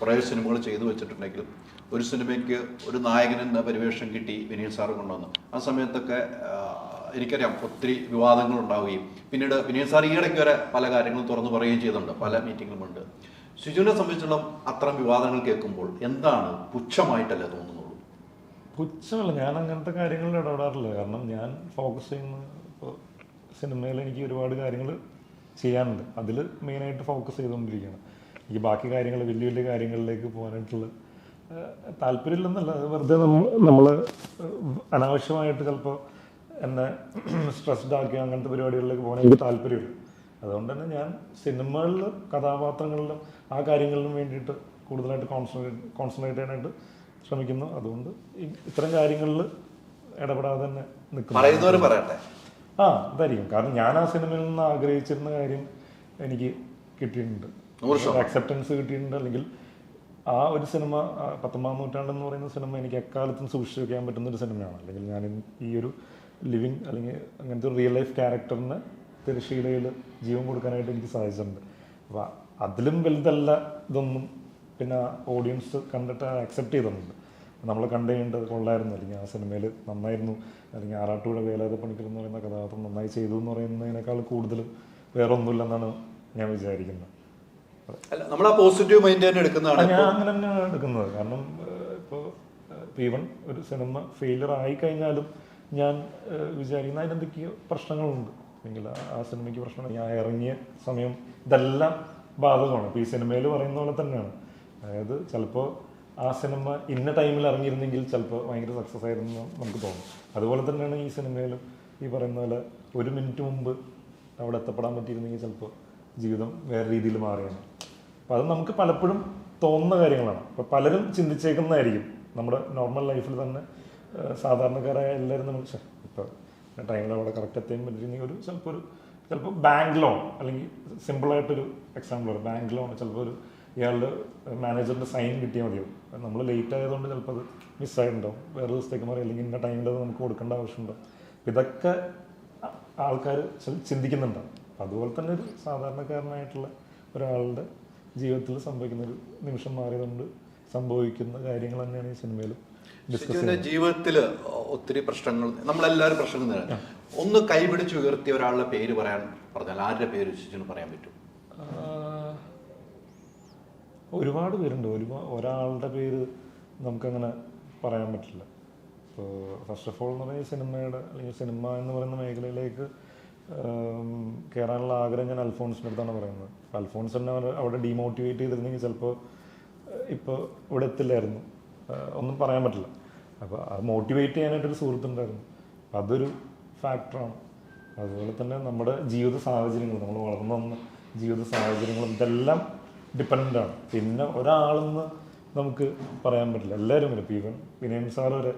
കുറേ സിനിമകൾ ചെയ്തു വെച്ചിട്ടുണ്ടെങ്കിലും ഒരു സിനിമയ്ക്ക് ഒരു നായകൻ എന്ന പരിവേഷം കിട്ടി വിനീത് സാറ് കൊണ്ടുവന്നു. ആ സമയത്തൊക്കെ എനിക്കറിയാം ഒത്തിരി വിവാദങ്ങൾ ഉണ്ടാവുകയും പിന്നീട് വിനീത് സാർ ഈയിടയ്ക്ക് വരെ പല കാര്യങ്ങളും തുറന്നു പറയുകയും ചെയ്തിട്ടുണ്ട്. പല മീറ്റിങ്ങുമുണ്ട് ഷിജുവിനെ സംബന്ധിച്ചിടത്തോളം അത്തരം വിവാദങ്ങൾ കേൾക്കുമ്പോൾ എന്താണ് പുച്ഛമായിട്ടല്ലേ തോന്നുന്നുള്ളൂ? പുച്ഛമല്ല. ഞാൻ അങ്ങനത്തെ കാര്യങ്ങളിൽ ഇടപെടാറില്ല. കാരണം ഞാൻ ഫോക്കസ് ചെയ്യുന്ന ഇപ്പോൾ സിനിമയിൽ എനിക്ക് ഒരുപാട് കാര്യങ്ങൾ ചെയ്യാനുണ്ട്. അതിൽ മെയിനായിട്ട് ഫോക്കസ് ചെയ്തുകൊണ്ടിരിക്കുകയാണ്. എനിക്ക് ബാക്കി കാര്യങ്ങൾ വലിയ വലിയ കാര്യങ്ങളിലേക്ക് പോകാനായിട്ടുള്ള താല്പര്യമില്ലെന്നല്ല അത് വെറുതെ നമ്മൾ നമ്മൾ അനാവശ്യമായിട്ട് ചിലപ്പോൾ എന്നെ സ്ട്രെസ്ഡ് ആക്കി അങ്ങനത്തെ പരിപാടികളിലേക്ക് പോകാൻ എനിക്ക് താല്പര്യമില്ല. അതുകൊണ്ട് തന്നെ ഞാൻ സിനിമകളിലും കഥാപാത്രങ്ങളിലും ആ കാര്യങ്ങളിലും വേണ്ടിയിട്ട് കൂടുതലായിട്ട് കോൺസെൻട്രേറ്റ് കോൺസെൻട്രേറ്റ് ചെയ്യാനായിട്ട് ശ്രമിക്കുന്നു. അതുകൊണ്ട് ഇത്തരം കാര്യങ്ങളിൽ ഇടപെടാതെ തന്നെ നിൽക്കുന്നു. പറയട്ടെ. ആ അതായിരിക്കും. കാരണം ഞാൻ ആ സിനിമയിൽ നിന്ന് ആഗ്രഹിച്ചിരുന്ന കാര്യം എനിക്ക് കിട്ടിയിട്ടുണ്ട്. അക്സെപ്റ്റൻസ് കിട്ടിയിട്ടുണ്ട്. അല്ലെങ്കിൽ ആ ഒരു സിനിമ പത്തൊമ്പതാം നൂറ്റാണ്ടെന്ന് പറയുന്ന സിനിമ എനിക്ക് എക്കാലത്തും സൂക്ഷിച്ചു വെക്കാൻ പറ്റുന്ന ഒരു സിനിമയാണ്. അല്ലെങ്കിൽ ഞാൻ ഈ ഒരു ലിവിങ് അല്ലെങ്കിൽ അങ്ങനത്തെ ഒരു റിയൽ ലൈഫ് ക്യാരക്ടറിന് തിരശ്ശീലയിൽ ജീവൻ കൊടുക്കാനായിട്ട് എനിക്ക് സാധിച്ചിട്ടുണ്ട്. അപ്പോൾ അതിലും വലുതല്ല ഇതൊന്നും. പിന്നെ ഓഡിയൻസ് കണ്ടിട്ട് അക്സെപ്റ്റ് ചെയ്തിട്ടുണ്ട്. നമ്മൾ കണ്ടു കൊള്ളായിരുന്നു. അല്ലെങ്കിൽ ആ സിനിമയിൽ നന്നായിരുന്നു. അല്ലെങ്കിൽ ആറാട്ടുപുഴ വേലാത പണിക്കർ എന്ന് പറയുന്ന കഥാപാത്രം നന്നായി ചെയ്തു എന്ന് പറയുന്നതിനേക്കാൾ കൂടുതൽ വേറെ ഒന്നുമില്ലെന്നാണ് ഞാൻ വിചാരിക്കുന്നത്. അല്ല നമ്മൾ ആ പോസിറ്റീവ് മൈൻഡ് തന്നെ എടുക്കുന്നതാണ് ഞാൻ അങ്ങനെ തന്നെയാണ് എടുക്കുന്നത്. കാരണം ഇപ്പോൾ ഈവൻ ഒരു സിനിമ ഫെയിലിയർ ആയി കഴിഞ്ഞാലും ഞാൻ വിചാരിക്കുന്ന അതിനെന്തൊക്കെയോ പ്രശ്നങ്ങളുണ്ട്. അല്ലെങ്കിൽ ആ- ആ സിനിമയ്ക്ക് പ്രശ്നം ഞാൻ ഇറങ്ങിയ സമയം ഇതെല്ലാം ബാധകമാണ്. ഇപ്പോൾ ഈ സിനിമയിൽ പറയുന്ന പോലെ തന്നെയാണ്. അതായത് ചിലപ്പോൾ ആ സിനിമ ഇന്ന ടൈമിൽ ഇറങ്ങിയിരുന്നെങ്കിൽ ചിലപ്പോൾ ഭയങ്കര സക്സസ് ആയിരുന്നു നമുക്ക് തോന്നും. അതുപോലെ തന്നെയാണ് ഈ സിനിമയിലും ഈ പറയുന്ന പോലെ ഒരു മിനിറ്റ് മുമ്പ് അവിടെ എത്തപ്പെടാൻ പറ്റിയിരുന്നെങ്കിൽ ചിലപ്പോൾ ജീവിതം വേറെ രീതിയിൽ മാറിയാണ് അപ്പം അത് നമുക്ക് പലപ്പോഴും തോന്നുന്ന കാര്യങ്ങളാണ്. അപ്പോൾ പലരും ചിന്തിച്ചേക്കുന്നതായിരിക്കും. നമ്മുടെ നോർമൽ ലൈഫിൽ തന്നെ സാധാരണക്കാരായ എല്ലാവരും നമ്മൾ ഇപ്പോൾ ടൈമിൽ അവിടെ കറക്റ്റ് എത്താൻ പറ്റിയിരുന്നെങ്കിൽ ഒരു ചിലപ്പോൾ ഒരു ചിലപ്പോൾ ബാങ്ക് ലോൺ അല്ലെങ്കിൽ സിമ്പിളായിട്ടൊരു എക്സാമ്പിൾ ഒരു ബാങ്ക് ലോൺ ചിലപ്പോൾ ഒരു ഇയാളുടെ മാനേജറിന്റെ സൈൻ കിട്ടിയാൽ മതിയാവും നമ്മൾ ലേറ്റ് ആയതുകൊണ്ട് ചിലപ്പോൾ അത് മിസ്സായിട്ടുണ്ടാവും വേറെ ദിവസത്തേക്ക് മാറി അല്ലെങ്കിൽ ഇന്ന ടൈമിൽ അത് നമുക്ക് കൊടുക്കേണ്ട ആവശ്യമുണ്ടാവും. ഇതൊക്കെ ആൾക്കാർ ചിന്തിക്കുന്നുണ്ടാവും. അതുപോലെ തന്നെ ഒരു സാധാരണക്കാരനായിട്ടുള്ള ഒരാളുടെ ജീവിതത്തിൽ സംഭവിക്കുന്ന ഒരു നിമിഷം മാറിയതുകൊണ്ട് സംഭവിക്കുന്ന കാര്യങ്ങൾ തന്നെയാണ് ഈ സിനിമയിൽ ജീവിതത്തിൽ ഒത്തിരി പ്രശ്നങ്ങൾ നമ്മളെല്ലാവരും പ്രശ്നങ്ങൾ നേരിടും ഒന്ന് കൈപിടിച്ച് ഉയർത്തിയ ഒരാളുടെ പേര് പറയാൻ പറഞ്ഞാൽ ആരുടെ പേര് ശിജുന് പറയാൻ പറ്റും? ഒരുപാട് പേരുണ്ട്. ഒരുപാട് ഒരാളുടെ പേര് നമുക്കങ്ങനെ പറയാൻ പറ്റില്ല. ഇപ്പോൾ ഫസ്റ്റ് ഓഫ് ഓൾ എന്ന് പറയുന്ന സിനിമയുടെ അല്ലെങ്കിൽ സിനിമ എന്ന് പറയുന്ന മേഖലയിലേക്ക് കയറാനുള്ള ആഗ്രഹം ഞാൻ അൽഫോൺസിന്റെ അടുത്താണ് പറയുന്നത്. അൽഫോൺസ് എന്നെ അവിടെ- ഡീമോട്ടിവേറ്റ് ചെയ്തിരുന്നെങ്കിൽ ചിലപ്പോൾ ഇപ്പോൾ ഇവിടെ എത്തില്ലായിരുന്നു. ഒന്നും പറയാൻ പറ്റില്ല. അപ്പോൾ അത് മോട്ടിവേറ്റ് ചെയ്യാനായിട്ടൊരു സുഹൃത്തുണ്ടായിരുന്നു. അപ്പം അതൊരു ഫാക്ടറാണ് അതുപോലെ തന്നെ നമ്മുടെ ജീവിത സാഹചര്യങ്ങൾ നമ്മൾ വളർന്നു വന്ന ജീവിത സാഹചര്യങ്ങളും ഇതെല്ലാം ഡിപ്പെൻഡന്റാണ് പിന്നെ ഒരാളെന്ന് നമുക്ക് പറയാൻ പറ്റില്ല. എല്ലാവരും വരും. ഇപ്പം ഈവൻ വിനയൻ സാർ വരെ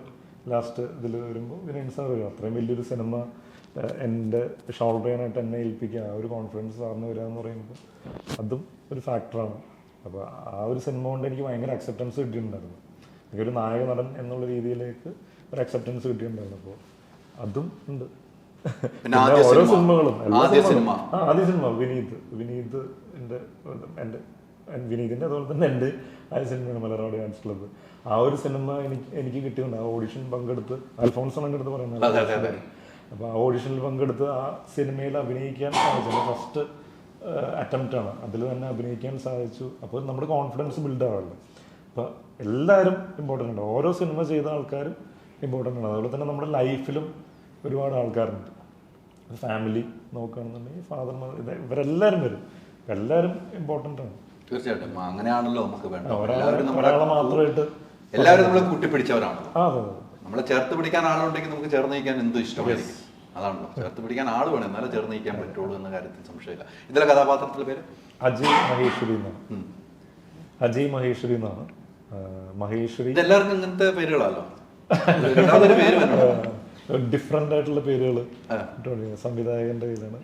ലാസ്റ്റ് ഇതിൽ വരുമ്പോൾ വിനയൻ സാർ വരും. അത്രയും വലിയൊരു സിനിമ എന്റെ ഷോൾഡർ എന്നെ ഏൽപ്പിക്കുക ആ ഒരു കോൺഫിഡൻസ് സാറിന് വരിക എന്ന് പറയുമ്പോൾ അതും ഒരു ഫാക്ടറാണ് അപ്പോൾ ആ ഒരു സിനിമ കൊണ്ട് എനിക്ക് ഭയങ്കര അക്സെപ്റ്റൻസ് കിട്ടിയിട്ടുണ്ടായിരുന്നു. എനിക്കൊരു നായക നടൻ എന്നുള്ള രീതിയിലേക്ക് ഒരു അക്സെപ്റ്റൻസ് കിട്ടിയിട്ടുണ്ടായിരുന്നു. അപ്പോൾ അതും ഉണ്ട്. ഓരോ സിനിമ. സിനിമകളും ആദ്യ സിനിമ. ആ വിനീത്. വിനീത് എന്റെ എന്റെ വിനീതിന്റെ അതുപോലെ തന്നെ എന്റെ ആദ്യ സിനിമയാണ് മലയാളം ഡാൻസ് ക്ലബ്ബ് ആ ഒരു സിനിമ എനിക്ക് എനിക്ക് കിട്ടിയിട്ടുണ്ട്. ആ ഓഡിഷൻ പങ്കെടുത്ത് അൽഫോൺസ് പങ്കെടുത്ത് പറയുന്നത്. അപ്പോൾ ആ ഓഡിഷനിൽ പങ്കെടുത്ത് ആ സിനിമയിൽ അഭിനയിക്കാൻ സാധിച്ചു ഫസ്റ്റ് അറ്റംപ്റ്റ് ആണ്. അതിൽ തന്നെ അഭിനയിക്കാൻ സാധിച്ചു. അപ്പോൾ നമ്മുടെ കോൺഫിഡൻസ് ബിൽഡ് ആവുള്ളൂ അപ്പോൾ എല്ലാവരും ഇമ്പോർട്ടന്റ് ആണ്. ഓരോ സിനിമ ചെയ്ത ആൾക്കാരും ഇമ്പോർട്ടന്റ് ആണ്. അതുപോലെ തന്നെ നമ്മുടെ ലൈഫിലും ഒരുപാട് ആൾക്കാരുണ്ട്. ഫാമിലി നോക്കുകയാണെന്നുണ്ടെങ്കിൽ ഫാദർ മദർ ഇത് ഇവരെല്ലാവരും വരും. എല്ലാവരും ഇമ്പോർട്ടന്റ് ആണ്. തീർച്ചയായിട്ടും. അങ്ങനെയാണല്ലോ നമുക്ക് വേണ്ടത്. ഒരാളെ എല്ലാവരും നമ്മളെ ഒരാളെ മാത്രമായിട്ട് എല്ലാവരും നമ്മളെ കൂട്ടിപ്പിടിച്ചവരാണ് അതെ അതെ. നമ്മളെ ചേർത്ത് പിടിക്കാൻ ആളുണ്ടെങ്കിൽ നമുക്ക് ചേർന്ന് നിൽക്കാൻ എന്തും ഇഷ്ടമായിരിക്കും? അതാണല്ലോ. ചേർത്ത് പിടിക്കാൻ ആൾ വേണം എന്നാലേ ചേർന്ന് നിൽക്കാൻ പറ്റുള്ളൂ എന്ന കാര്യത്തിൽ സംശയമില്ല. ഇതിലെ കഥാപാത്രത്തിന്റെ പേര്? അജയ് മഹേശ്വരി എന്നാണ്. അജയ് മഹേശ്വരി എന്നാണ്. മഹേശ്വരി. ഇതെല്ലാവർക്കും ഇങ്ങനത്തെ പേരുകളല്ലോ ഡിഫറെന്റ് ഡിഫറെന്റ് ആയിട്ടുള്ള പേരുകൾ. സംവിധായകന്റെ കയ്യിലാണ്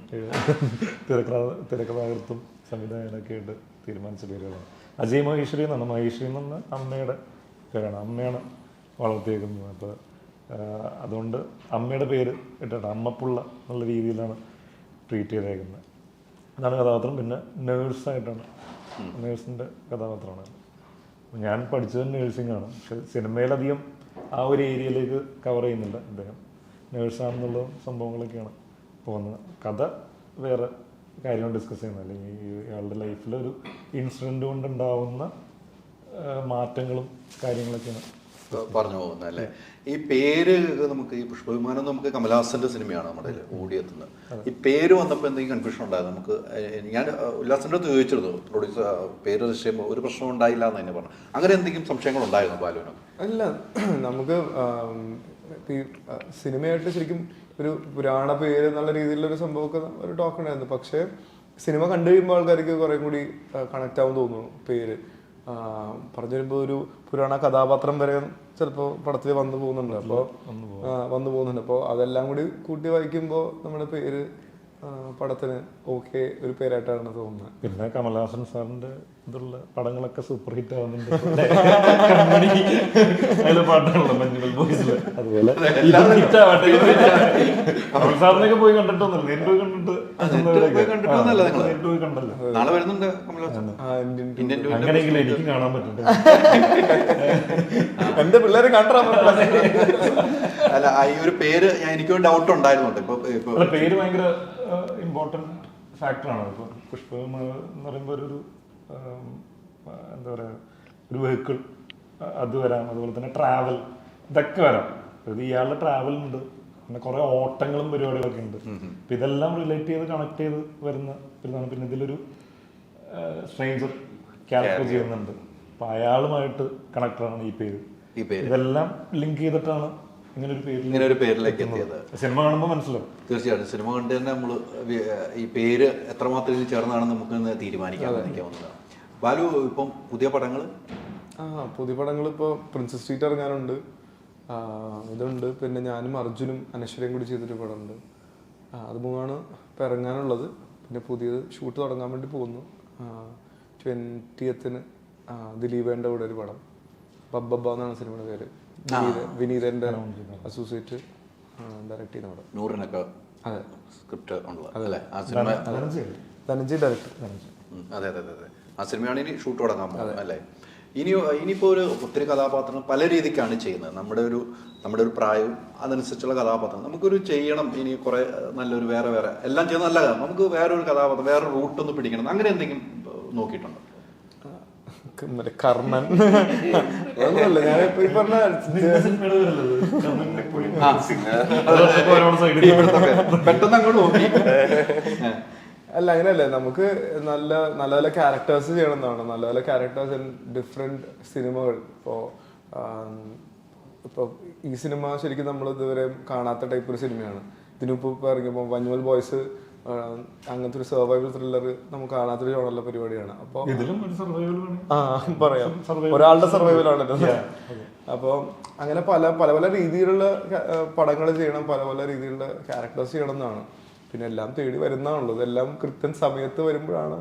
തിരക്കഥാ തിരക്കഥാകൃത്തും സംവിധായകനൊക്കെ ആയിട്ട് തീരുമാനിച്ച പേരുകളാണ്. അജയ് മഹേശ്വരി എന്നാണ്. മഹേശ്വരി എന്ന് അമ്മയുടെ പേരാണ്. അമ്മയാണ് വളർത്തിയേക്കുന്നത് അപ്പോൾ അതുകൊണ്ട് അമ്മയുടെ പേര് ഇട്ടിട്ട് അമ്മപ്പുള്ള എന്നുള്ള രീതിയിലാണ് ട്രീറ്റ് ചെയ്തേക്കുന്നത്. അതാണ് കഥാപാത്രം. പിന്നെ നേഴ്സായിട്ടാണ് നേഴ്സിന്റെ കഥാപാത്രമാണ്. ഞാൻ പഠിച്ചത് നേഴ്സിംഗ് ആണ്. പക്ഷെ സിനിമയിലധികം ആ ഒരു ഏരിയയിലേക്ക് കവർ ചെയ്യുന്നില്ല അദ്ദേഹം. നേഴ്സാണെന്നുള്ള സംഭവങ്ങളൊക്കെയാണ് പോകുന്നത് കഥ വേറെ കാര്യങ്ങൾ ഡിസ്കസ് ചെയ്യുന്നത്. അല്ലെങ്കിൽ ഇയാളുടെ ലൈഫിലൊരു ഇൻസിഡന്റ് കൊണ്ടുണ്ടാവുന്ന മാറ്റങ്ങളും കാര്യങ്ങളൊക്കെയാണ് പറഞ്ഞു പോകുന്നത് അല്ലേ? ഈ പേര് നമുക്ക് ഈ പുഷ്പവിമാനം നമുക്ക് കമലഹാസന്റെ സിനിമയാണ് നമ്മുടെ ഓടിയെത്തുന്നത്? ഈ പേര് വന്നപ്പോൾ എന്തെങ്കിലും കൺഫ്യൂഷൻ ഉണ്ടായത് നമുക്ക് ഞാൻ ഉല്ലാസിന്റെ അടുത്ത് ചോദിച്ചിരുന്നു പ്രൊഡ്യൂസർ പേര് ചെയ്യുമ്പോൾ ഒരു പ്രശ്നം ഉണ്ടായില്ല എന്ന് തന്നെ പറഞ്ഞു. അങ്ങനെ എന്തെങ്കിലും സംശയങ്ങൾ ഉണ്ടായിരുന്നു ബാലുവിന്? അല്ല നമുക്ക് ഈ സിനിമയായിട്ട് ശരിക്കും ഒരു പുരാണ പേര് എന്നുള്ള രീതിയിലുള്ള ഒരു സംഭവമൊക്കെ ഒരു ടോക്ക് ഉണ്ടായിരുന്നു. പക്ഷേ സിനിമ കണ്ടു കഴിയുമ്പോൾ ആൾക്കാർക്ക് കുറേ കൂടി കണക്ട് ആവും തോന്നുന്നു പേര്. പറഞ്ഞു വരുമ്പോൾ ഒരു പുരാണ കഥാപാത്രം വരെ ചിലപ്പോൾ പടത്തിൽ വന്നു പോകുന്നുണ്ട്. അപ്പോൾ വന്നു പോകുന്നുണ്ട്. അപ്പോൾ അതെല്ലാം കൂടി കൂട്ടി വായിക്കുമ്പോൾ നമ്മുടെ പേര് പടത്തിന് ഓക്കെ ഒരു പേരായിട്ടാണ് തോന്നുന്നത്. പിന്നെ കമൽഹാസൻ സാറിന്റെ ഇതുള്ള പടങ്ങളൊക്കെ സൂപ്പർ ഹിറ്റ് ആവുന്നുണ്ട്. അതിലെ പാട്ടാണല്ലോ മഞ്ഞുമൽ ബോയ്സിൽ. അതുപോലെ. കമൽ പോയി കണ്ടിട്ടൊന്നുമില്ല. നേരിട്ട് പോയി കണ്ടിട്ട് നാളെ വരുന്നുണ്ട് അങ്ങനെയെങ്കിലും എനിക്ക് കാണാൻ പറ്റുന്നുണ്ട് എന്റെ പിള്ളേരെ കണ്ടാ അല്ല ഈ ഒരു പേര് ഞാൻ എനിക്കൊരു ഡൗട്ട് ഉണ്ടായിരുന്നുണ്ട്. ഇപ്പൊ ഇപ്പൊ പേര് ഭയങ്കര ഇമ്പോർട്ടന്റ് ഫാക്ടറാണ് ഇപ്പൊ പുഷ്പ എന്ന് പറയുമ്പോൾ ഒരു എന്താ പറയുക ഒരു വെഹിക്കിൾ അത് വരാം. അതുപോലെ തന്നെ ട്രാവൽ ഇതൊക്കെ വരാം. അതായത് ഇയാളുടെ ട്രാവൽ ഉണ്ട്. പിന്നെ കുറേ ഓട്ടങ്ങളും പരിപാടികളൊക്കെ ഉണ്ട്. അപ്പം ഇതെല്ലാം റിലേറ്റ് ചെയ്ത് കണക്ട് ചെയ്ത് വരുന്ന ഇതാണ് പിന്നെ ഇതിലൊരു സ്ട്രേഞ്ചർ ക്യാരക്ടർ ചെയ്യുന്നുണ്ട്. അപ്പം അയാളുമായിട്ട് കണക്ട് ഈ ഈ പേര്. ഇതെല്ലാം ലിങ്ക് ചെയ്തിട്ടാണ് ഇങ്ങനെ ഒരു പേരിലേക്ക് എത്തിയത്. സിനിമ കാണുമ്പോൾ മനസ്സിലാവും. തീർച്ചയായിട്ടും. സിനിമ കണ്ട് തന്നെ നമ്മൾ ഈ പേര് എത്രമാത്രം ചേർന്നാണെന്ന് നമുക്ക് തീരുമാനിക്കാൻ ബാലു ഇപ്പം പുതിയ പടങ്ങൾ ആ പുതിയ പടങ്ങൾ ഇപ്പോൾ പ്രിൻസസ് സ്ട്രീറ്റ് ഇറങ്ങാനുണ്ട്. ഇതുണ്ട്. പിന്നെ ഞാനും അർജുനും അനശ്വരയും കൂടി ചെയ്തൊരു പടമുണ്ട്. അത് മൂന്നാണ് ഇപ്പം ഇറങ്ങാനുള്ളത്. പിന്നെ പുതിയത് ഷൂട്ട് തുടങ്ങാൻ വേണ്ടി പോകുന്നു. ട്വന്റിയത്തിന് ദിലീപേന്റെ കൂടെ ഒരു പടം. ബബ്ബബ്ബ എന്നാണ് സിനിമയുടെ പേര്. വിനീത- വിനീതന്റെ അസോസിയേറ്റ് ഡയറക്ട് ചെയ്യുന്ന പടം. നൂറിനൊക്കെ അതെ. സ്ക്രിപ്റ്റ് അല്ലേ? ആ സിനിമ ധനഞ്ജയ്. ഡയറക്ടർ ഉം, അതെ അതെ അതെ ആ സിനിമയാണ് ഇനി ഷൂട്ട് തുടങ്ങാൻ പോകുന്നത് അല്ലേ? ഇനി ഇനിയിപ്പോൾ ഒരു ഒത്തിരി കഥാപാത്രങ്ങൾ പല രീതിക്കാണ് ചെയ്യുന്നത്. നമ്മുടെ ഒരു നമ്മുടെ ഒരു പ്രായവും അതനുസരിച്ചുള്ള കഥാപാത്രം നമുക്കൊരു ചെയ്യണം ഇനി കുറെ നല്ലൊരു വേറെ വേറെ. എല്ലാം ചെയ്യുന്ന നല്ല കഥ. നമുക്ക് വേറെ ഒരു കഥാപാത്രം വേറെ റൂട്ട് ഒന്ന് പിടിക്കണം. അങ്ങനെ എന്തെങ്കിലും നോക്കിയിട്ടുണ്ടോ? മറ്റേ കർണൻ ഒന്നുമല്ല ഞാനിപ്പോ ഈ പറഞ്ഞ പെട്ടെന്ന് അങ്ങോട്ട് നോക്കി. അല്ല അങ്ങനെയല്ല നമുക്ക് നല്ല നല്ല നല്ല ക്യാരക്ടേഴ്സ് ചെയ്യണം എന്നാണ് നല്ല നല്ല ക്യാരക്ടേഴ്സ് ഇൻ ഡിഫറെന്റ് സിനിമകൾ ഇപ്പോൾ ഇപ്പോൾ ഈ സിനിമ ശരിക്കും നമ്മൾ ഇതുവരെ കാണാത്ത ടൈപ്പ് ഒരു സിനിമയാണ് ഇതിനിപ്പോൾ ഇപ്പോൾ ഇറങ്ങിയപ്പോൾ വഞ്ഞുവൽ ബോയ്സ് അങ്ങനത്തെ ഒരു സർവൈവൽ ത്രില്ലർ നമുക്ക് കാണാത്തൊരു ജോണുള്ള പരിപാടിയാണ്. അപ്പോൾ ഇതിലും ഒരു സർവൈവൽ ആ പറയാം. ഒരാളുടെ സർവൈവൽ ആണ് അപ്പോൾ അങ്ങനെ പല പല പല രീതിയിലുള്ള പടങ്ങൾ ചെയ്യണം പല പല രീതിയിലുള്ള ക്യാരക്ടേഴ്സ് ചെയ്യണം എന്നാണ് പിന്നെ എല്ലാം തേടി വരുന്നതാണല്ലോ. ഇതെല്ലാം കൃത്യം സമയത്ത് വരുമ്പോഴാണ്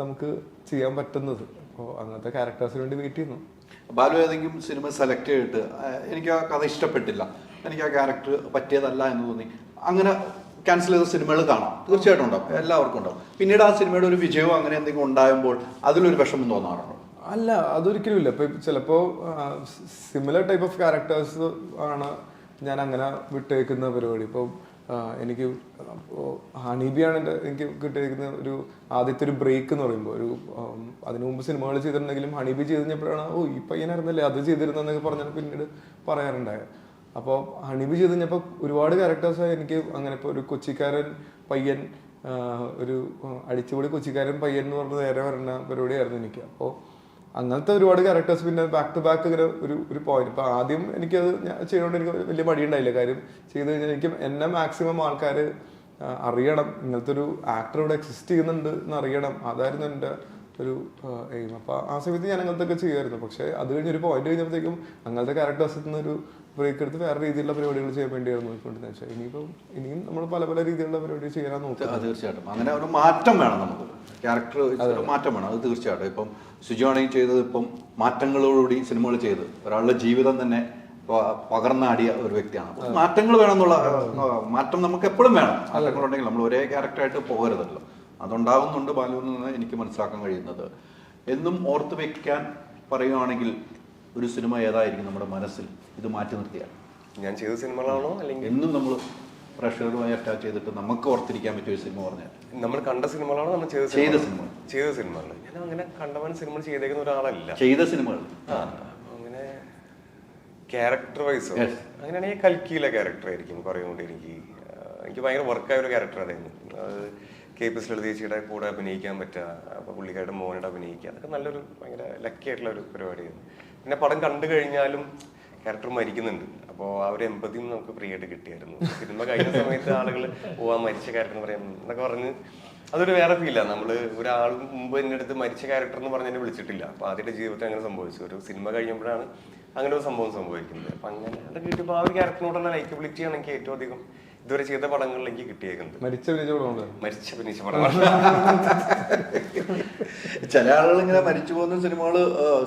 നമുക്ക് ചെയ്യാൻ പറ്റുന്നത്. അപ്പോൾ അങ്ങനത്തെ ക്യാരക്ടേഴ്സിന് വേണ്ടി വെയിറ്റ് ചെയ്യുന്നു. ബാലു ഏതെങ്കിലും സിനിമ സെലക്ട് ചെയ്തിട്ട് എനിക്ക് ആ കഥ ഇഷ്ടപ്പെട്ടില്ല. എനിക്ക് ആ ക്യാരക്ടർ പറ്റിയതല്ല എന്ന് തോന്നി. അങ്ങനെ ക്യാൻസൽ ചെയ്ത സിനിമകൾ കാണാം. തീർച്ചയായിട്ടും ഉണ്ടാവും. എല്ലാവർക്കും ഉണ്ടാവും. പിന്നീട് ആ സിനിമയുടെ ഒരു വിജയവും അങ്ങനെ എന്തെങ്കിലും ഉണ്ടാകുമ്പോൾ അതിലൊരു വിഷമം തോന്നാറുണ്ടോ? അല്ല അതൊരിക്കലും ഇല്ല. ഇപ്പൊ ചിലപ്പോ സിമിലർ ടൈപ്പ് ഓഫ് ക്യാരക്ടേഴ്സ് ആണ് ഞാൻ അങ്ങനെ വിട്ടേക്കുന്ന പരിപാടി. ഇപ്പോൾ എനിക്ക് ഹണീബിയാണ് എന്റെ എനിക്ക് കിട്ടിയിരിക്കുന്ന ഒരു ആദ്യത്തെ ഒരു ബ്രേക്ക് എന്ന് പറയുമ്പോൾ ഒരു അതിനു മുമ്പ് സിനിമകൾ ചെയ്തിട്ടുണ്ടെങ്കിലും ഹണീബി ചെയ്ത് കഴിഞ്ഞപ്പോഴാണ് ഓ ഈ പയ്യനായിരുന്നല്ലേ അത് ചെയ്തിരുന്നെന്നൊക്കെ പറഞ്ഞാൽ പിന്നീട് പറയാറുണ്ടായത്. അപ്പോൾ ഹണിബി ചെയ്ത് കഴിഞ്ഞപ്പോൾ ഒരുപാട് ക്യാരക്ടേഴ്സായി എനിക്ക് അങ്ങനെ ഇപ്പോൾ ഒരു കൊച്ചിക്കാരൻ പയ്യൻ ഒരു അടിച്ചുപൊളി കൊച്ചിക്കാരൻ പയ്യൻ എന്ന് പറഞ്ഞ നേരെ വരുന്ന പരിപാടിയായിരുന്നു എനിക്ക്. അപ്പോൾ അങ്ങനത്തെ ഒരുപാട് ക്യാരക്ടേഴ്സ് പിന്നെ ബാക്ക് ടു ബാക്ക് ഇങ്ങനെ ഒരു ഒരു പോയിന്റ് ഇപ്പം ആദ്യം എനിക്കത് ഞാൻ ചെയ്തുകൊണ്ട് എനിക്ക് വലിയ മടിയുണ്ടായില്ല. കാര്യം ചെയ്ത് കഴിഞ്ഞാൽ എനിക്ക് എന്നെ മാക്സിമം ആൾക്കാർ അറിയണം. ഇങ്ങനത്തെ ഒരു ആക്ടർ ഇവിടെ എക്സിസ്റ്റ് ചെയ്യുന്നുണ്ട് എന്ന് അറിയണം. അതായിരുന്നു എന്റെ ഒരു എയിം അപ്പോൾ ആ സമയത്ത് ഞാൻ അങ്ങനത്തെ ഒക്കെ ചെയ്യുമായിരുന്നു. പക്ഷേ അത് കഴിഞ്ഞ് ഒരു പോയിന്റ് കഴിഞ്ഞപ്പോഴത്തേക്കും അങ്ങനത്തെ ക്യാരക്ടേഴ്സിൽ ഒരു ബ്രേക്ക് എടുത്ത് വേറെ രീതിയിലുള്ള പരിപാടികൾ ചെയ്യാൻ വേണ്ടിയാണ് നോക്കിക്കൊണ്ടിരുന്നത്. പക്ഷേ ഇനിയിപ്പം ഇനിയും നമ്മൾ പല പല രീതിയിലുള്ള പരിപാടി ചെയ്യാൻ നോക്കുക തീർച്ചയായിട്ടും. അങ്ങനെ ഒരു മാറ്റം വേണം നമുക്ക്. ക്യാരക്ടർ മാറ്റം വേണം. അത് തീർച്ചയായിട്ടും. ഇപ്പം സുജുവാണെങ്കിൽ ചെയ്തത് ഇപ്പം മാറ്റങ്ങളോടുകൂടി സിനിമകൾ ചെയ്ത് ഒരാളുടെ ജീവിതം തന്നെ പകർന്നാടിയ ഒരു വ്യക്തിയാണ്. മാറ്റങ്ങൾ വേണമെന്നുള്ള മാറ്റം നമുക്ക് എപ്പോഴും വേണം. മാറ്റങ്ങൾ ഉണ്ടെങ്കിൽ നമ്മൾ ഒരേ ക്യാരക്ടറായിട്ട് പോകരുതല്ലോ. അതുണ്ടാകുന്നുണ്ട് ബാലുവിൽ നിന്ന് എനിക്ക് മനസ്സിലാക്കാൻ കഴിയുന്നത്. എന്നും ഓർത്ത് വെക്കാൻ പറയുകയാണെങ്കിൽ ഒരു സിനിമ ഏതായിരിക്കും നമ്മുടെ മനസ്സിൽ? ഇത് മാറ്റി നിർത്തിയാൽ ഞാൻ ചെയ്ത സിനിമകളാണോ അല്ലെങ്കിൽ എന്നും നമ്മൾ പ്രേക്ഷകരുമായി അറ്റാച്ച് ചെയ്തിട്ട് നമുക്ക് ഓർത്തിരിക്കാൻ പറ്റിയ സിനിമ പറഞ്ഞാൽ നമ്മൾ കണ്ട സിനിമകളാണോ നമ്മൾ ചെയ്ത ചെയ്ത സിനിമ. ചെയ്ത സിനിമകൾ. ഞാൻ അങ്ങനെ കണ്ടവൻ സിനിമ ചെയ്തേക്കുന്ന ഒരാളല്ല. ചെയ്ത സിനിമകൾ. അങ്ങനെ ക്യാരക്ടർ വൈസ്. അങ്ങനെയാണെങ്കിൽ കൽക്കിയിലെ ക്യാരക്ടർ ആയിരിക്കും കുറേ കൊണ്ട് എനിക്ക് എനിക്ക് ഭയങ്കര വർക്കായ ഒരു ക്യാരക്ടർ അതായിരുന്നു അത് കെ പി എസ് ലളിതേച്ചിയുടെ കൂടെ അഭിനയിക്കാൻ പറ്റുക അപ്പോൾ പുള്ളിക്കാരുടെ മോനോട് അഭിനയിക്കുക അതൊക്കെ നല്ലൊരു ഭയങ്കര ലക്കി ആയിട്ടുള്ള ഒരു പരിപാടിയായിരുന്നു. പിന്നെ പടം കണ്ടു കഴിഞ്ഞാലും ക്യാരക്ടർ മരിക്കുന്നുണ്ട്. അപ്പോൾ ആ ഒരു എമ്പതിയും നമുക്ക് ഫ്രീ ആയിട്ട് കിട്ടിയായിരുന്നു. സിനിമ കഴിഞ്ഞ സമയത്ത് ആളുകൾ പോവാൻ മരിച്ച ക്യാരക്ടർ എന്ന് പറയാം എന്നൊക്കെ പറഞ്ഞ് അതൊരു വേറെ ഫീല നമ്മൾ ഒരാൾ മുമ്പ് എന്റെ അടുത്ത് മരിച്ച ക്യാരക്ടർ എന്ന് പറഞ്ഞ് എന്നെ വിളിച്ചിട്ടില്ല. അപ്പോൾ ആദ്യത്തെ ജീവിതത്തിൽ അങ്ങനെ സംഭവിച്ചു. ഒരു സിനിമ കഴിയുമ്പോഴാണ് അങ്ങനെ ഒരു സംഭവം സംഭവിക്കുന്നത്. അപ്പം അങ്ങനെ അതൊക്കെ കിട്ടിയപ്പോൾ ആ ഒരു ക്യാരക്ടറിനോടുള്ള ലൈക്കബിലിറ്റിയാണ് എനിക്ക് ഏറ്റവും അധികം ഇതുവരെ ചെയ്ത പടങ്ങളിൽ എനിക്ക് കിട്ടിയേക്കുന്നത്. മരിച്ച വിജയോടുണ്ട് മരിച്ച അഭിനയിച്ച പടമാണ് ചില ആളുകൾ ഇങ്ങനെ മരിച്ചു പോകുന്ന സിനിമകൾ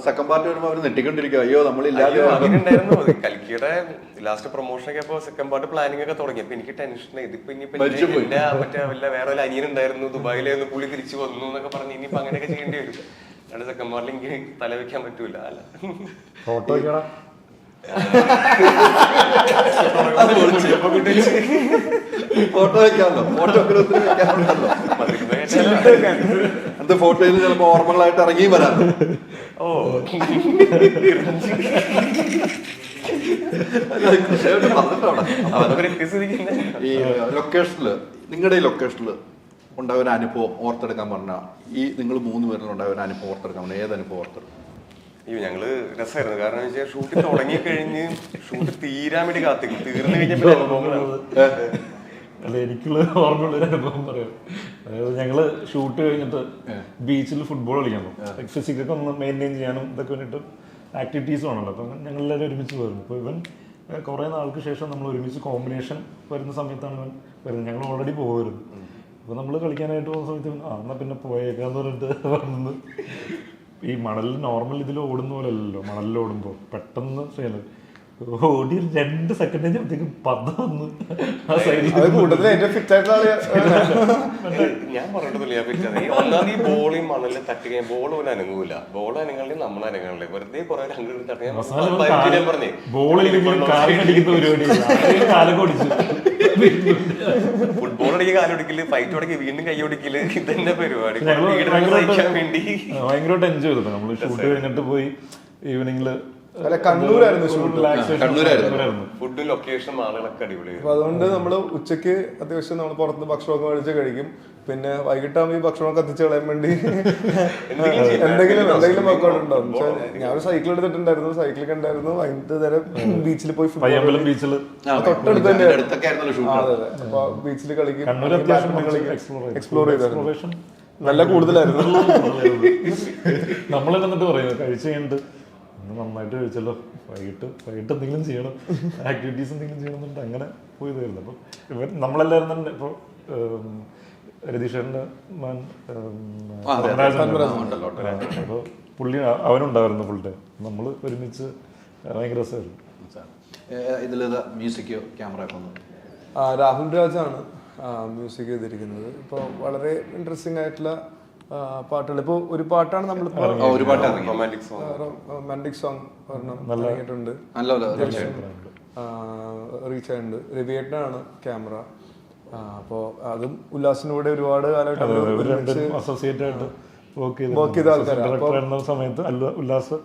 സെക്കൻഡ് പാർട്ട് വരുമ്പോൾ അവർ നെട്ടിക്കൊണ്ടിരിക്കുക അയ്യോ നമ്മളില്ലാതെ അയ്യോ, ഉണ്ടായിരുന്നു കൽക്കിയുടെ ലാസ്റ്റ് പ്രൊമോഷൻ ഒക്കെ ഇപ്പോ സെക്കൻഡ് പാർട്ട് പ്ലാനിങ് ഒക്കെ തുടങ്ങി. അപ്പൊ എനിക്ക് ടെൻഷൻ ഇതിപ്പോ ഇനിയിപ്പോ എന്റെ- മറ്റേ വല്ല വേറെ വല്ല അനിയൻ ഉണ്ടായിരുന്നു ഒന്ന് പുള്ളി തിരിച്ചു വന്നു എന്നൊക്കെ പറഞ്ഞ് ഇനിയിപ്പോ അങ്ങനെയൊക്കെ ചെയ്യേണ്ടി വരും. രണ്ട് സെക്കൻഡ് പാർട്ടിൽ എനിക്ക് തല വെക്കാൻ പറ്റൂല. അല്ല. ഫോട്ടോ വെക്കാമല്ലോ. ഫോട്ടോ വെക്കാറുണ്ടല്ലോ. അത് ഫോട്ടോയിൽ ചിലപ്പോ ഓർമ്മകളായിട്ട് ഇറങ്ങി വരാം. ഓ. ഈ ലൊക്കേഷനിൽ നിങ്ങളുടെ ഈ ലൊക്കേഷനിൽ ഉണ്ടാവുന്ന അനുഭവം ഓർത്തെടുക്കാൻ പറഞ്ഞ ഈ നിങ്ങൾ മൂന്ന് പേരിൽ ഉണ്ടാവുന്ന അനുഭവം ഓർത്തെടുക്കാൻ പറഞ്ഞ ഏത് അനുഭവം ഓർത്തെടുക്കും? അയ്യോ ഞങ്ങൾ രസമായിരുന്നു. കാരണം വെച്ചാൽ ഷൂട്ട് തുടങ്ങി കഴിഞ്ഞ് ഷൂട്ട് തീരാൻ വേണ്ടി കാത്തിക്കും തീർന്നു കഴിഞ്ഞപ്പോ അനുഭവങ്ങളാണ് അല്ല എനിക്കുള്ള ഓർമ്മയുള്ള ഒരു അനുഭവം പറയാം. അതായത് ഞങ്ങൾ ഷൂട്ട് കഴിഞ്ഞിട്ട് ബീച്ചിൽ ഫുട്ബോൾ കളിക്കാൻ പോകും ഫിസിക്കൊക്കെ ഒന്ന് മെയിന്റെയിൻ ചെയ്യാനും ഇതൊക്കെ വേണ്ടിയിട്ട് ആക്ടിവിറ്റീസ് വേണമല്ലോ. അപ്പം ഞങ്ങളെല്ലാവരും ഒരുമിച്ച് വരുന്നു അപ്പോൾ ഇവൻ കുറേ നാൾക്ക് ശേഷം നമ്മൾ ഒരുമിച്ച് കോമ്പിനേഷൻ വരുന്ന സമയത്താണ് ഇവൻ വരുന്നത്. ഞങ്ങൾ ഓൾറെഡി പോകുമായിരുന്നു അപ്പോൾ നമ്മൾ കളിക്കാനായിട്ട് പോകുന്ന സമയത്ത് ആ എന്നാൽ പിന്നെ പോയേക്കാന്ന് പറഞ്ഞിട്ട് വന്ന് ഈ മണലിൽ നോർമൽ ഇതിൽ ഓടുന്ന പോലെ അല്ലല്ലോ മണലിൽ ഓടുമ്പോൾ പെട്ടെന്ന് ഓടി രണ്ട് സെക്കൻഡ് കഴിഞ്ഞപ്പോഴത്തേക്കും പത വന്ന് ആ സൈഡിൽ ഞാൻ പറഞ്ഞിട്ടില്ല ഈ ഒന്നാമത് ഈ ബോൾ ഈ മണലിൽ തട്ടുകയും ബോൾ പോലും അനങ്ങൂല. ബോൾ അനങ്ങളിലും നമ്മൾ അനങ്ങളില്ല വെറുതെ കുറെ ഞാൻ പറഞ്ഞേ. കാലൊക്കെ ഓടിച്ചു. ഫുട്ബോൾ അടിക്കുക കാലൊടിക്കൽ ഫൈറ്റ് അടിക്കുക വീണ്ടും കൈ ഒടിക്കൽ ഇതന്നെ പരിപാടി. ഭയങ്കര ടെൻഷൻ സഹിക്കാൻ വേണ്ടി. ഭയങ്കരമായിട്ട് എൻജോയ് ചെയ്തിട്ട് നമ്മൾ ഷൂട്ട് കഴിഞ്ഞിട്ട് പോയി ഈവനിങ്ങിൽ അല്ല കണ്ണൂരായിരുന്നു shoot. കണ്ണൂരായിരുന്നു. ഫുഡ് ലൊക്കേഷൻ ആളുകളൊക്കെ അടിപൊളിയായിരുന്നു. അപ്പൊ അതുകൊണ്ട് നമ്മൾ ഉച്ചയ്ക്ക് അത്യാവശ്യം നമ്മൾ പുറത്ത് ഭക്ഷണമൊക്കെ മേടിച്ച് കഴിക്കും. പിന്നെ വൈകിട്ടാകുമ്പോൾ ഈ ഭക്ഷണം കത്തിച്ച് കളയാൻ വേണ്ടി എന്തെങ്കിലും എന്തെങ്കിലും ഒക്കെ വർക്കൗട്ട് ഉണ്ടാവും. ഞാൻ ഒരു സൈക്കിൾ എടുത്തിട്ടുണ്ടായിരുന്നു. സൈക്കിളൊക്കെ ഉണ്ടായിരുന്നു. വൈകിട്ട് നേരം ബീച്ചിൽ പോയി ബീച്ചിൽ തൊട്ടടുത്ത് തന്നെ അതെ അതെ. അപ്പൊ ബീച്ചിൽ കളിക്കും. കണ്ണൂർ അത്യാവശ്യം കളിക്കും. എക്സ്പ്ലോർ ചെയ്തായിരുന്നു നല്ല കൂടുതലായിരുന്നു. നമ്മളെന്നിട്ട് പറയുന്നത് കഴിച്ചു കഴിഞ്ഞിട്ട് നന്നായിട്ട് കഴിച്ചല്ലോ. വൈകിട്ട് വൈകിട്ട് എന്തെങ്കിലും ചെയ്യണം. ആക്ടിവിറ്റീസ് എന്തെങ്കിലും ചെയ്യണം എന്നിട്ട് അങ്ങനെ പോയി തരുന്നു അപ്പം ഇവർ നമ്മളെല്ലാവരും തന്നെ ഇപ്പോൾ രതീഷേട്ടന്റെ അപ്പോൾ പുള്ളി അവനുണ്ടായിരുന്നു ഫുൾ ടൈം നമ്മൾ ഒരുമിച്ച് ഭയങ്കര രസമായിരുന്നു. ഇതിൽ മ്യൂസിക്കോ ക്യാമറ രാഹുൽ രാജാണ് മ്യൂസിക് ചെയ്തിരിക്കുന്നത്. ഇപ്പോൾ വളരെ ഇൻട്രസ്റ്റിംഗ് ആയിട്ടുള്ള പാട്ടുകൾ ഇപ്പോൾ ഒരു പാട്ടാണ് നമ്മൾ റൊമാന്റിക് സോങ്. പറഞ്ഞിട്ടുണ്ട് റീച്ച് ആയിട്ടുണ്ട്. രവിയേട്ടനാണ് ക്യാമറ. അപ്പോൾ അതും ഉല്ലാസിനൂടെ ഒരുപാട് ഇവർ അസോസിയേറ്റ് ആയിട്ട് വർക്ക് ചെയ്ത്. സമയത്ത് ഉല്ലാസ്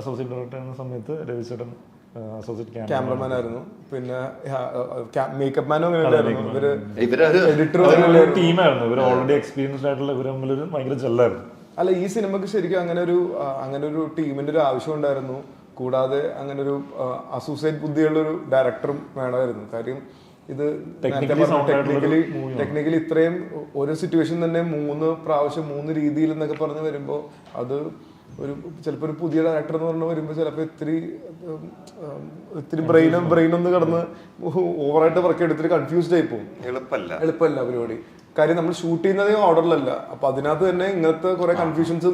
അസോസിയേറ്റ് ഡയറക്ടർ എന്ന സമയത്ത് രവിചേട്ടൻ അസോസിയേറ്റ് ക്യാമറ ക്യാമറമാൻ ആയിരുന്നു. പിന്നെ മേക്കപ്പ് മാനും ഉണ്ടായിരുന്നു ഇവർ ടീമായിരുന്നു ഇവർ ഓൾറെഡി എക്സ്പീരിയൻസ്ഡ് ആയിട്ടുള്ള ഇവർ തമ്മിലൊരു ഭയങ്കര ചെല്ലായിരുന്നു. അല്ല ഈ സിനിമക്ക് ശരിക്കും അങ്ങനെ ഒരു അങ്ങനെ ഒരു ടീമിന്റെ ഒരു ആവശ്യം ഉണ്ടായിരുന്നു. കൂടാതെ അങ്ങനെ ഒരു അസോസിയേറ്റ് ബുദ്ധിയുള്ള ഒരു ഡയറക്ടറും വേണമായിരുന്നു. കാര്യം ഇത് ടെക്നിക്കലി ടെക്നിക്കലി ഇത്രയും ഒരു സിറ്റുവേഷൻ തന്നെ മൂന്ന് പ്രാവശ്യം മൂന്ന് രീതിയിൽ എന്നൊക്കെ പറഞ്ഞ് വരുമ്പോൾ അത് ഒരു ചിലപ്പോൾ ഒരു പുതിയ ഡയറക്ടർ എന്ന് പറഞ്ഞു വരുമ്പോൾ ചിലപ്പോൾ ഇത്തിരി ഇത്തിരി ബ്രെയിനും ബ്രെയിൻ ഒന്ന് കടന്ന് ഓവറായിട്ട് വർക്ക് എടുത്തിട്ട് കൺഫ്യൂസ്ഡ് ആയി പോകും എളുപ്പമല്ല എളുപ്പമല്ല പരിപാടി. കാര്യം നമ്മൾ ഷൂട്ട് ചെയ്യുന്നതേ ഓർഡറിലല്ല അപ്പൊ അതിനകത്ത് തന്നെ ഇങ്ങനത്തെ കുറെ കൺഫ്യൂഷൻസ്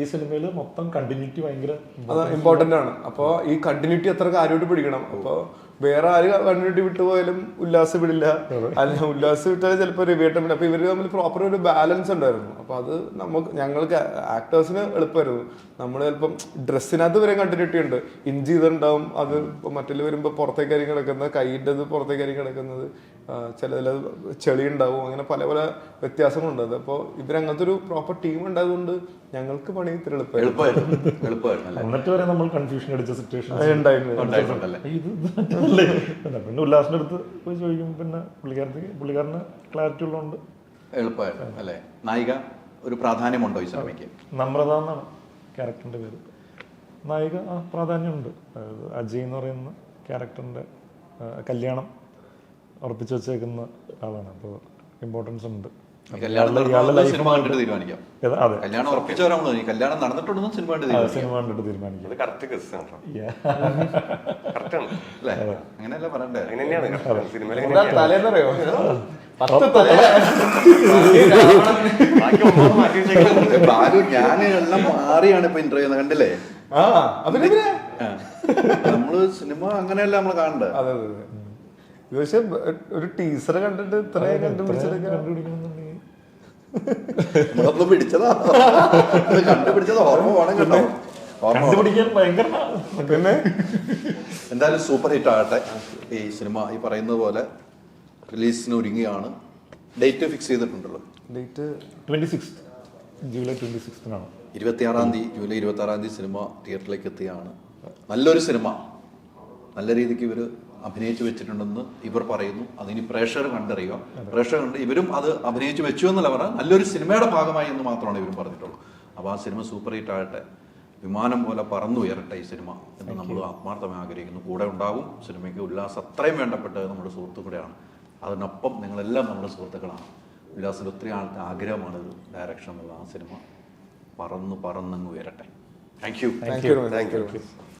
ഈ സിനിമയിൽ മൊത്തം കണ്ടിന്യൂറ്റി ഭയങ്കര ഇമ്പോർട്ടന്റ് ആണ്. അപ്പോൾ ഈ കണ്ടിന്യൂറ്റി അത്ര കാര്യമായിട്ട് പിടിക്കണം. അപ്പോൾ വേറെ ആര് കണ്ടിട്ട് വിട്ടുപോയാലും ഉല്ലാസ് വിടില്ല. അല്ല ഉല്ലാസ് വിട്ടാലും ചിലപ്പോൾ വിടില്ല അപ്പൊ ഇവർ തമ്മിൽ പ്രോപ്പർ ഒരു ബാലൻസ് ഉണ്ടായിരുന്നു. അപ്പൊ അത് നമുക്ക് ഞങ്ങൾക്ക് ആക്ടേഴ്സിന് എളുപ്പമായിരുന്നു. നമ്മൾ ചിലപ്പം ഡ്രസ്സിനകത്ത് വരെ കണ്ടിന്യൂട്ടി ഉണ്ട്. ഇഞ്ചി ഇതുണ്ടാവും അത് മറ്റിൽ വരുമ്പോൾ പുറത്തേക്കായിരിക്കും കിടക്കുന്നത് കൈയിന്റെ പുറത്തേക്കാരി കിടക്കുന്നത് ചില ചെളി ഉണ്ടാവും അങ്ങനെ പല പല വ്യത്യാസങ്ങളുണ്ട്. അത് അപ്പോൾ ഇവരങ്ങനത്തെ ഒരു പ്രോപ്പർ ടീം ഉണ്ടായതുകൊണ്ട് ഞങ്ങൾക്ക് പണി ഇത്ര എളുപ്പമായിരുന്നു. നമ്മൾ കൺഫ്യൂഷൻ അടിച്ച സിറ്റുവേഷൻ? പിന്നെ ഉല്ലാസിന്റെ അടുത്ത് പോയി ചോദിക്കും പിന്നെ പുള്ളിക്കാരത്തേക്ക് പുള്ളിക്കാരന് ക്ലാരിറ്റി ഉള്ളതുകൊണ്ട്. എളുപ്പമായിരുന്നു അല്ലേ? നായിക ഒരു പ്രാധാന്യമുണ്ടോ ഈ സിനിമയ്ക്ക്? നമ്രത എന്നാണ് ക്യാരക്ടറിന്റെ പേര്. നായിക പ്രാധാന്യമുണ്ട്. അതായത് അജയ് എന്ന് പറയുന്ന ക്യാരക്ടറിന്റെ കല്യാണം ഉറപ്പിച്ചു വെച്ചേക്കുന്ന ആളാണ്. അപ്പോൾ ഇമ്പോർട്ടൻസ് ഉണ്ട്. സിനിമ കണ്ടിട്ട് തീരുമാനിക്കാം. അതെ. കല്യാണം ഉറപ്പിച്ചവരാണോ കല്യാണം നടന്നിട്ടുണ്ടെന്ന് സിനിമ കണ്ടിട്ട് തീരുമാനിക്കാം. സിനിമ കണ്ടിട്ട് തീരുമാനിക്കും. അത് കറക്റ്റ് ഗസ് ആണ് Yeah. കറക്റ്റാണ് അല്ലേ? അങ്ങനെയല്ല പറയണ്ടേ? അങ്ങനെ തന്നെയാണ്. സിനിമയിൽ. തലേന്നറിയോ? ഞാൻ എല്ലാം മാറിയാണ് ഇപ്പൊ ഇന്റർവ്യൂ കണ്ടില്ലേ? ആ അതിനെ ആ. നമ്മൾ സിനിമ അങ്ങനെയല്ല നമ്മൾ കാണണ്ടേ? പക്ഷെ ഒരു ടീച്ചറെ കണ്ടിട്ട് ഇത്രയും കണ്ടുപിടിച്ചതൊക്കെ പിടിച്ചതാ. കണ്ടുപിടിച്ചത് ഓർമ്മ വേണം കേട്ടോ. പിന്നെ? എന്തായാലും സൂപ്പർ ഹിറ്റ് ആകട്ടെ. ഈ സിനിമ ഈ പറയുന്നത് പോലെ റിലീസിന് ഒരുങ്ങിയാണ്. ഡേറ്റ് ഫിക്സ് ചെയ്തിട്ടുണ്ടല്ലോ. Date twenty six July twenty സിക്സ്തിനാണ് ഇരുപത്തിയാറാം തീയതി ജൂലൈ ഇരുപത്തി ആറാം തീയതി സിനിമ തിയേറ്ററിലേക്ക് എത്തിയാണ് നല്ലൊരു സിനിമ. നല്ല രീതിക്ക് ഇവർ അഭിനയിച്ചു വെച്ചിട്ടുണ്ടെന്ന് ഇവർ പറയുന്നു. അതിനി പ്രേക്ഷകർ കണ്ടറിയുക. പ്രേക്ഷകർ കണ്ട് ഇവരും അത് അഭിനയിച്ചു വെച്ചു എന്നല്ല പറഞ്ഞാൽ നല്ലൊരു സിനിമയുടെ ഭാഗമായി എന്ന് മാത്രമാണ് ഇവരും പറഞ്ഞിട്ടുള്ളൂ. അപ്പോൾ ആ സിനിമ സൂപ്പർ ഹിറ്റ് ആകട്ടെ. വിമാനം പോലെ പറന്നുയരട്ടെ ഈ സിനിമ എന്ന് നമ്മൾ ആത്മാർത്ഥമായി ആഗ്രഹിക്കുന്നു. കൂടെ ഉണ്ടാകും സിനിമയ്ക്ക് ഉല്ലാസം അത്രയും വേണ്ടപ്പെട്ടത് നമ്മുടെ സുഹൃത്തു കൂടെയാണ് അതിനൊപ്പം നിങ്ങളെല്ലാം നമ്മുടെ സുഹൃത്തുക്കളാണ്. ഉല്ലാസിൽ ഒത്തിരി ആളുടെ ആഗ്രഹമാണ് ഇത് ഡയറക്ഷൻ എന്നുള്ള ആ സിനിമ പറന്ന് പറന്നങ്ങ് ഉയരട്ടെ. Thank you thank you thank you